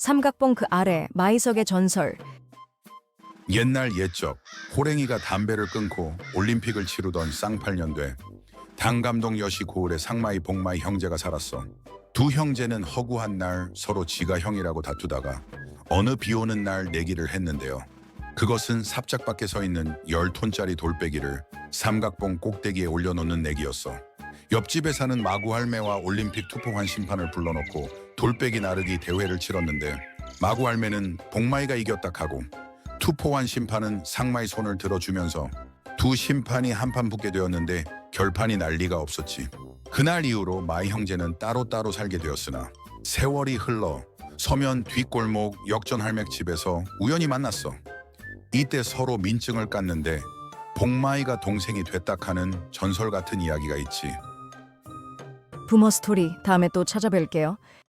삼각봉 그 아래 마이석의 전설. 옛날 옛적 호랭이가 담배를 끊고 올림픽을 치르던 쌍팔년대 당 감독 여시 고을에 상마이 복마이 형제가 살았어. 두 형제는 허구한 날 서로 지가 형이라고 다투다가 어느 비 오는 날 내기를 했는데요. 그것은 삽작 밖에 서 있는 열 톤짜리 돌배기를 삼각봉 꼭대기에 올려놓는 내기였어. 옆집에 사는 마구 할매와 올림픽 투포환 심판을 불러놓고 돌배기 나르기 대회를 치렀는데 마구 할매는 복마이가 이겼다 하고 투포환 심판은 상마의 손을 들어주면서 두 심판이 한판 붙게 되었는데 결판이 날 리가 없었지. 그날 이후로 마이 형제는 따로따로 살게 되었으나 세월이 흘러 서면 뒷골목 역전 할맥 집에서 우연히 만났어. 이때 서로 민증을 깠는데 복마이가 동생이 됐다 하는 전설 같은 이야기가 있지. 부머 스토리 다음에 또 찾아뵐게요.